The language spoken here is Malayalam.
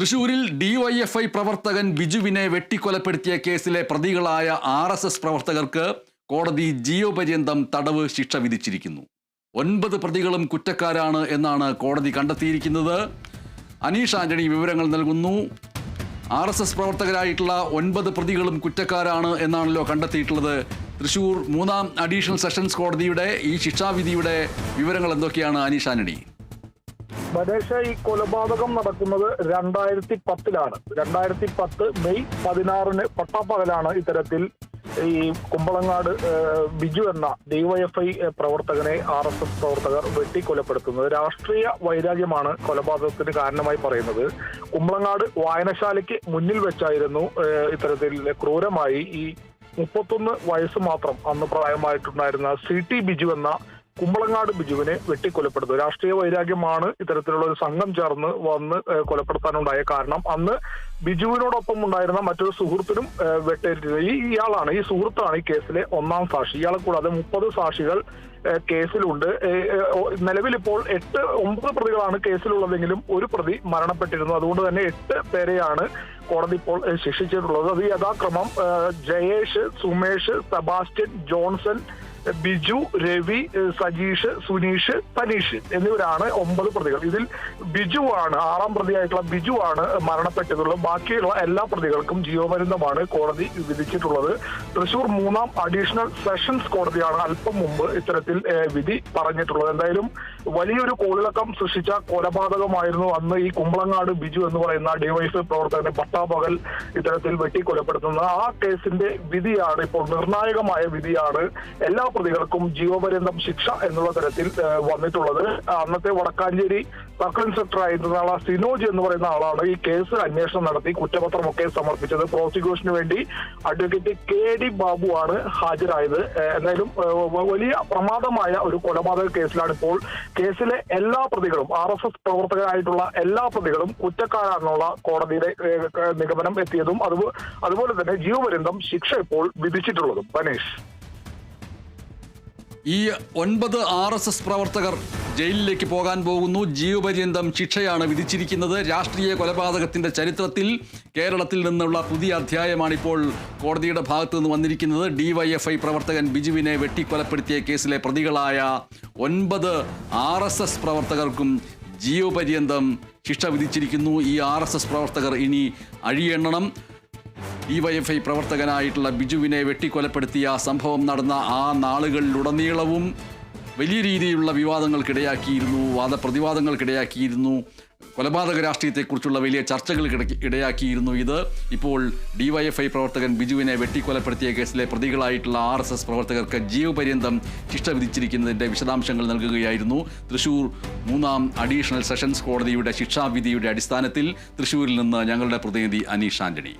തൃശൂരിൽ ഡിവൈഎഫ്ഐ പ്രവർത്തകൻ ബിജുവിനെ വെട്ടിക്കൊലപ്പെടുത്തിയ കേസിലെ പ്രതികളായ ആർ എസ് എസ് പ്രവർത്തകർക്ക് കോടതി ജീവപര്യന്തം തടവ് ശിക്ഷ വിധിച്ചിരിക്കുന്നു. ഒൻപത് പ്രതികളും കുറ്റക്കാരാണ് എന്നാണ് കോടതി കണ്ടെത്തിയിരിക്കുന്നത്. അനീഷ് ആന്റണി വിവരങ്ങൾ നൽകുന്നു. ആർ എസ് എസ് പ്രവർത്തകരായിട്ടുള്ള ഒൻപത് പ്രതികളും കുറ്റക്കാരാണ് എന്നാണല്ലോ കണ്ടെത്തിയിട്ടുള്ളത്. തൃശൂർ മൂന്നാം അഡീഷണൽ സെഷൻസ് കോടതിയുടെ ഈ ശിക്ഷാവിധിയുടെ വിവരങ്ങൾ എന്തൊക്കെയാണ് അനീഷ് ആന്റണി? ബദേശ ഈ കൊലപാതകം നടക്കുന്നത് രണ്ടായിരത്തി പത്തിലാണ് രണ്ടായിരത്തി പത്ത് മെയ് പതിനാറിന് പട്ടാപ്പകലാണ് ഇത്തരത്തിൽ ഈ കുമ്പളങ്ങാട് ബിജു എന്ന ഡിവൈഎഫ്ഐ പ്രവർത്തകനെ ആർ എസ് എസ് പ്രവർത്തകർ വെട്ടിക്കൊലപ്പെടുത്തുന്നത്. രാഷ്ട്രീയ വൈരാഗ്യമാണ് കൊലപാതകത്തിന് കാരണമായി പറയുന്നത്. കുമ്പളങ്ങാട് വായനശാലയ്ക്ക് മുന്നിൽ വെച്ചായിരുന്നു ഇത്തരത്തിൽ ക്രൂരമായി ഈ മുപ്പത്തൊന്ന് വയസ്സ് മാത്രം അന്ന് പ്രായമായിട്ടുണ്ടായിരുന്ന സി ടി ബിജു എന്ന കുമ്പളങ്ങാട് ബിജുവിനെ വെട്ടിക്കൊലപ്പെടുത്തു. രാഷ്ട്രീയ വൈരാഗ്യമാണ് ഇത്തരത്തിലുള്ള ഒരു സംഘം ചേർന്ന് വന്ന് കൊലപ്പെടുത്താനുണ്ടായ കാരണം. അന്ന് ബിജുവിനോടൊപ്പം ഉണ്ടായിരുന്ന മറ്റൊരു സുഹൃത്തിനും വെട്ടേറ്റിരുന്നത് ഈ ഇയാളാണ് ഈ സുഹൃത്താണ് ഈ കേസിലെ ഒന്നാം സാക്ഷി. ഇയാളെ കൂടാതെ മുപ്പത് സാക്ഷികൾ കേസിലുണ്ട്. ഇപ്പോൾ എട്ട് ഒമ്പത് പ്രതികളാണ് കേസിലുള്ളതെങ്കിലും ഒരു പ്രതി മരണപ്പെട്ടിരുന്നു. അതുകൊണ്ട് തന്നെ എട്ട് പേരെയാണ് കോടതി ഇപ്പോൾ ശിക്ഷിച്ചിട്ടുള്ളത്. അത് യഥാക്രമം ജയേഷ് സുമേഷ് സെബാസ്റ്റ്യൻ ജോൺസൺ ബിജു രവി സജീഷ് സുനീഷ് തനീഷ് എന്നിവരാണ് ഒമ്പത് പ്രതികൾ. ഇതിൽ ബിജു ആണ് ആറാം പ്രതിയായിട്ടുള്ള ബിജു ആണ് മരണപ്പെട്ടതുള്ളത്. ബാക്കിയുള്ള എല്ലാ പ്രതികൾക്കും ജീവപര്യന്തമാണ് കോടതി വിധിച്ചിട്ടുള്ളത്. തൃശൂർ മൂന്നാം അഡീഷണൽ സെഷൻസ് കോടതിയാണ് അല്പം മുമ്പ് ഇത്തരത്തിൽ വിധി പറഞ്ഞിട്ടുള്ളത്. എന്തായാലും വലിയൊരു കോളിളക്കം സൃഷ്ടിച്ച കൊലപാതകമായിരുന്നു അന്ന് ഈ കുമ്പളങ്ങാട് ബിജു എന്ന് പറയുന്ന ഡിവൈഎഫ്ഐ പ്രവർത്തകനെ പട്ടാപകൽ ഇത്തരത്തിൽ വെട്ടിക്കൊലപ്പെടുത്തുന്നത് ആ കേസിന്റെ വിധിയാണ് ഇപ്പോൾ നിർണായകമായ വിധിയാണ് എല്ലാ പ്രതികൾക്കും ജീവപര്യന്തം ശിക്ഷ എന്നുള്ള തരത്തിൽ വന്നിട്ടുള്ളത്. അന്നത്തെ വടക്കാഞ്ചേരി സർക്കിൾ ഇൻസ്പെക്ടർ ആയിരുന്ന ആ സിനോജ് എന്ന് പറയുന്ന ആളാണ് ഈ കേസ് അന്വേഷണം നടത്തി കുറ്റപത്രമൊക്കെ സമർപ്പിച്ചത്. പ്രോസിക്യൂഷന് വേണ്ടി അഡ്വക്കേറ്റ് കെ ഡി ബാബു ആണ് ഹാജരായത്. എന്തായാലും വലിയ പ്രമാദമായ ഒരു കൊലപാതക കേസിലാണ് ഇപ്പോൾ കേസിലെ എല്ലാ പ്രതികളും ആർ എസ് എസ് പ്രവർത്തകരായിട്ടുള്ള എല്ലാ പ്രതികളും കുറ്റക്കാരാണെന്നുള്ള കോടതിയുടെ നിഗമനം എത്തിയതും അതുപോ- അതുപോലെ തന്നെ ജീവപര്യന്തം ശിക്ഷ ഇപ്പോൾ വിധിച്ചിട്ടുള്ളതും. ബനേഷ് ഈ ഒൻപത് ആർ എസ് എസ് പ്രവർത്തകർ ജയിലിലേക്ക് പോകാൻ പോകുന്നു. ജീവപര്യന്തം ശിക്ഷയാണ് വിധിച്ചിരിക്കുന്നത്. രാഷ്ട്രീയ കൊലപാതകത്തിന്റെ ചരിത്രത്തിൽ കേരളത്തിൽ നിന്നുള്ള പുതിയ അധ്യായമാണ് ഇപ്പോൾ കോടതിയുടെ ഭാഗത്തു നിന്ന് വന്നിരിക്കുന്നത്. ഡിവൈഎഫ്ഐ പ്രവർത്തകൻ ബിജുവിനെ വെട്ടിക്കൊലപ്പെടുത്തിയ കേസിലെ പ്രതികളായ ഒൻപത് ആർ പ്രവർത്തകർക്കും ജീവപര്യന്തം ശിക്ഷ വിധിച്ചിരിക്കുന്നു. ഈ ആർ എസ് എസ് പ്രവർത്തകർ ഇനി അഴിയെണ്ണണം. ഡിവൈഎഫ്ഐ പ്രവർത്തകനായിട്ടുള്ള ബിജുവിനെ വെട്ടിക്കൊലപ്പെടുത്തിയ സംഭവം നടന്ന ആ നാളുകളിലുടനീളവും വലിയ രീതിയിലുള്ള വിവാദങ്ങൾക്കിടയാക്കിയിരുന്നു വാദപ്രതിവാദങ്ങൾക്കിടയാക്കിയിരുന്നു. കൊലപാതക രാഷ്ട്രീയത്തെക്കുറിച്ചുള്ള വലിയ ചർച്ചകൾക്ക് ഇടയാക്കിയിരുന്നു ഇത്. ഇപ്പോൾ ഡിവൈഎഫ്ഐ പ്രവർത്തകൻ ബിജുവിനെ വെട്ടിക്കൊലപ്പെടുത്തിയ കേസിലെ പ്രതികളായിട്ടുള്ള ആർ എസ് എസ് പ്രവർത്തകർക്ക് ജീവപര്യന്തം ശിക്ഷ വിധിച്ചിരിക്കുന്നതിന്റെ വിശദാംശങ്ങൾ നൽകുകയായിരുന്നു. തൃശൂർ മൂന്നാം അഡീഷണൽ സെഷൻസ് കോടതിയുടെ ശിക്ഷാവിധിയുടെ അടിസ്ഥാനത്തിൽ തൃശൂരിൽ നിന്ന് ഞങ്ങളുടെ പ്രതിനിധി അനീഷ് ആന്റണി.